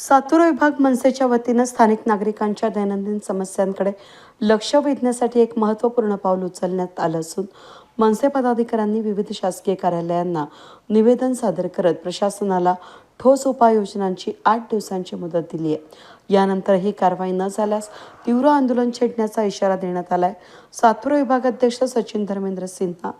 सातुरा विभाग मनसेच्या वतीनं स्थानिक नागरिकांच्या दैनंदिन समस्यांकडे लक्ष वेधण्यासाठी एक महत्त्वपूर्ण पाऊल उचलण्यात आलं असून मनसे पदाधिकाऱ्यांनी विविध शासकीय कार्यालयांना निवेदन सादर करत प्रशासनाला ठोस उपाययोजनांची आठ दिवसांची मुदत दिली आहे यानंतर ही कारवाई न झाल्यास तीव्र आंदोलन छेडण्याचा इशारा देण्यात आलाय. सातपूर विभागाध्यक्ष सचिन धर्मेंद्र सिन्हा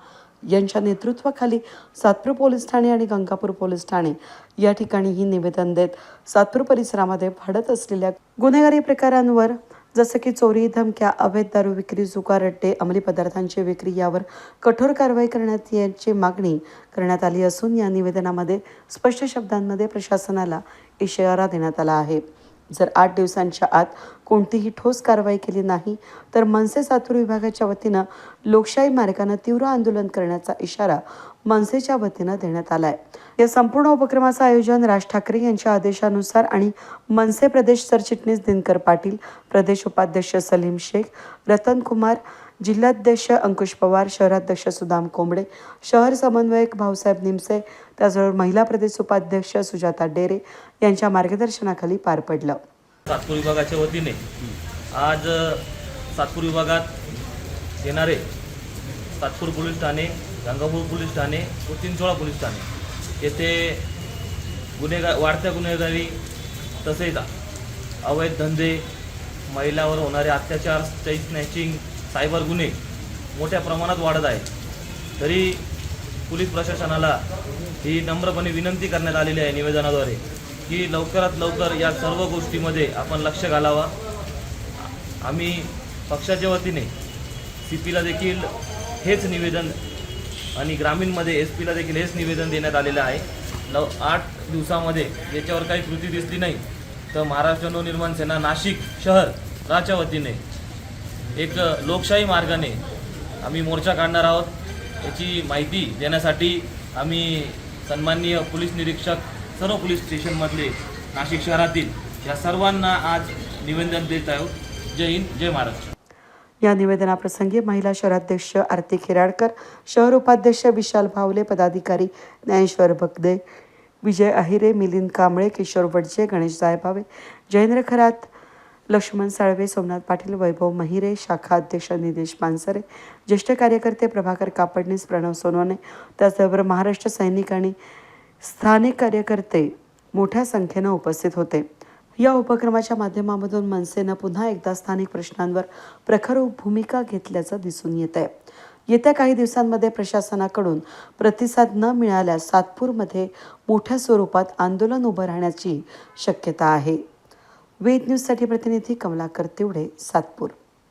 यांच्या नेतृत्वाखाली सातपूर पोलीस ठाणे आणि गंगापूर पोलीस ठाणे या ठिकाणी ही निवेदन देत सातपूर परिसरामध्ये वाढत असलेल्या गुन्हेगारी प्रकारांवर जसं की चोरी धमक्या अवैध दारू विक्री जुगार रट्टे अंमली पदार्थांची विक्री यावर कठोर कारवाई करण्यात याची मागणी करण्यात आली असून या निवेदनामध्ये स्पष्ट शब्दांमध्ये प्रशासनाला इशारा देण्यात आला आहे. जर आठ दिवसांच्या आत कोणतीही ठोस कारवाई केली नाही तर मनसे सातूर विभागाच्या वतीनं लोकशाही मार्गानं तीव्र आंदोलन करण्याचा इशारा मनसेच्या वतीनं देण्यात आलाय. या संपूर्ण उपक्रमाचं आयोजन राज ठाकरे यांच्या आदेशानुसार आणि मनसे प्रदेश सरचिटणीस दिनकर पाटील प्रदेश उपाध्यक्ष सलीम शेख रतन कुमार जिल्हाध्यक्ष अंकुश पवार शहराध्यक्ष सुदाम कोंबडे शहर समन्वयक भाऊसाहेब निमसे त्याचबरोबर महिला प्रदेश उपाध्यक्ष सुजाता डेरे यांच्या मार्गदर्शनाखाली पार पडलं. सातपूर विभागाच्या वतीने आज सातपूर विभागात येणारे सातपूर पोलीस ठाणे गंगापूर पोलीस ठाणे व चिंचोळा पोलीस ठाणे येथे गुन्हेगार वाढत्या गुन्हेगारी तसेच अवैध धंदे महिलावर होणारे अत्याचार स्टेज स्नॅचिंग सायबर गुन्हे मोठ्या प्रमाणात वाढत आहे तरी पोलीस प्रशासनाला ही नम्रपणे विनंती करण्यात आलेली आहे निवेदनाद्वारे की लवकरात लवकर या सर्व गोष्टीमध्ये आपण लक्ष घालावा. आम्ही पक्षाच्या वतीने सी पीला देखील हेच निवेदन आणि ग्रामीणमध्ये एस पीला देखील हेच निवेदन देण्यात आलेलं आहे. लव आठ दिवसामध्ये याच्यावर काही कृती दिसली नाही. तर महाराष्ट्र नवनिर्माण सेना नाशिक शहर राच्या वतीने एक लोकशाही मार्गाने आम्ही मोर्चा काढणार आहोत. याची माहिती देण्यासाठी आम्ही सन्माननीय पोलीस निरीक्षक सर्व पोलीस स्टेशनमधले नाशिक शहरातील या सर्वांना आज निवेदन देत आहोत. जय हिंद जय महाराष्ट्र. या निवेदनाप्रसंगी महिला शहराध्यक्ष आरती खिराडकर शहर उपाध्यक्ष विशाल भावले पदाधिकारी ज्ञानेश्वर भगदे विजय अहिरे मिलिंद कांबळे किशोर वडजे गणेश जायभावे जयेंद्र खरात लक्ष्मण साळवे सोमनाथ पाटील वैभव महिरे शाखा अध्यक्ष निदेश पानसरे ज्येष्ठ कार्यकर्ते प्रभाकर कापडणीस प्रणव सोनवणे त्याचबरोबर महाराष्ट्र सैनिक आणि स्थानिक कार्यकर्ते मोठ्या संख्येनं उपस्थित होते. या उपक्रमाच्या माध्यमामधून मनसेनं पुन्हा एकदा स्थानिक प्रश्नांवर प्रखर भूमिका घेतल्याचं दिसून येत आहे येत्या काही दिवसांमध्ये प्रशासनाकडून प्रतिसाद न मिळाल्यास सातपूरमध्ये मोठ्या स्वरूपात आंदोलन उभं राहण्याची शक्यता आहे. वेद न्यूजसाठी प्रतिनिधी कमलाकर तिवडे सातपूर.